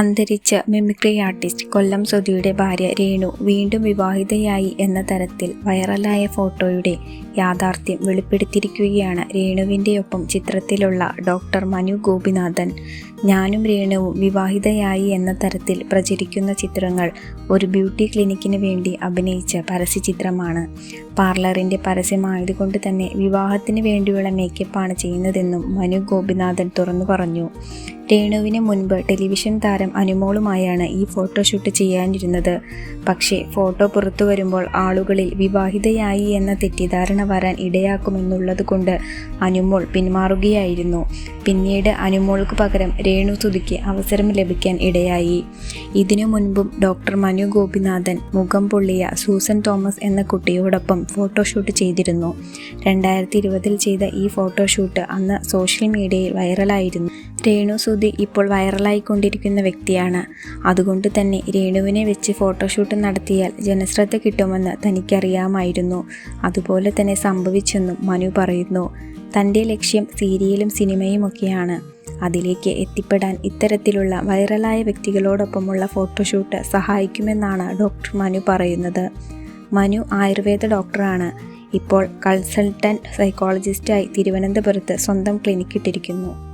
അന്തരിച്ച mimicry artist കൊല്ലം സ്വതിയുടെ ഭാര്യ രേണു വീണ്ടും വിവാഹിതയായി എന്ന തരത്തിൽ വൈറലായ ഫോട്ടോയുടെ യാഥാർത്ഥ്യം വെളിപ്പെടുത്തിയിരിക്കുകയാണ് രേണുവിന്റെ ഒപ്പം ചിത്രത്തിലുള്ള ഡോക്ടർ മനു ഗോപിനാഥൻ. ഞാനും രേണുവും വിവാഹിതയായി എന്ന തരത്തിൽ പ്രചരിക്കുന്ന ചിത്രങ്ങൾ ഒരു ബ്യൂട്ടി ക്ലിനിക്കിന് വേണ്ടി അഭിനയിച്ച പരസ്യചിത്രമാണ് പാർലറിന്റെ പരസ്യമായതുകൊണ്ട് തന്നെ വിവാഹത്തിന് വേണ്ടിയുള്ള മേക്കപ്പാണ് ചെയ്യുന്നതെന്നും മനു ഗോപിനാഥൻ തുറന്നു പറഞ്ഞു. രേണുവിന് മുൻപ് ടെലിവിഷൻ താരം അനുമോളുമായാണ് ഈ ഫോട്ടോഷൂട്ട് ചെയ്യാനിരുന്നത്. പക്ഷേ ഫോട്ടോ പുറത്തു വരുമ്പോൾ ആളുകളിൽ വിവാഹിതയായി എന്ന തെറ്റിദ്ധാരണ വരാൻ ഇടയാക്കുമെന്നുള്ളത് കൊണ്ട് അനുമോൾ പിന്മാറുകയായിരുന്നു. പിന്നീട് അനുമോൾക്ക് പകരം രേണു സുധിക്ക് അവസരം ലഭിക്കാൻ ഇടയായി. ഇതിനു മുൻപും ഡോക്ടർ മനു ഗോപിനാഥൻ മുഖം പൊള്ളിയ സൂസൻ തോമസ് എന്ന കുട്ടിയോടൊപ്പം ഫോട്ടോഷൂട്ട് ചെയ്തിരുന്നു. രണ്ടായിരത്തി ഇരുപതിൽ ചെയ്ത ഈ ഫോട്ടോഷൂട്ട് അന്ന് സോഷ്യൽ മീഡിയയിൽ വൈറലായിരുന്നു. രേണു സുധി ഇപ്പോൾ വൈറലായിക്കൊണ്ടിരിക്കുന്ന വ്യക്തിയാണ്. അതുകൊണ്ട് തന്നെ രേണുവിനെ വെച്ച് ഫോട്ടോഷൂട്ട് നടത്തിയാൽ ജനശ്രദ്ധ കിട്ടുമെന്ന് തനിക്കറിയാമായിരുന്നു. അതുപോലെ തന്നെ സംഭവിച്ചെന്നും മനു പറയുന്നു. തന്റെ ലക്ഷ്യം സീരിയലും സിനിമയുമൊക്കെയാണ്. അതിലേക്ക് എത്തിപ്പെടാൻ ഇത്തരത്തിലുള്ള വൈറലായ വ്യക്തികളോടൊപ്പമുള്ള ഫോട്ടോഷൂട്ട് സഹായിക്കുമെന്നാണ് ഡോക്ടർ മനു പറയുന്നത്. മനു ആയുർവേദ ഡോക്ടറാണ്. ഇപ്പോൾ കൺസൾട്ടന്റ് സൈക്കോളജിസ്റ്റായി തിരുവനന്തപുരത്ത് സ്വന്തം ക്ലിനിക്ക് ഇട്ടിരിക്കുന്നു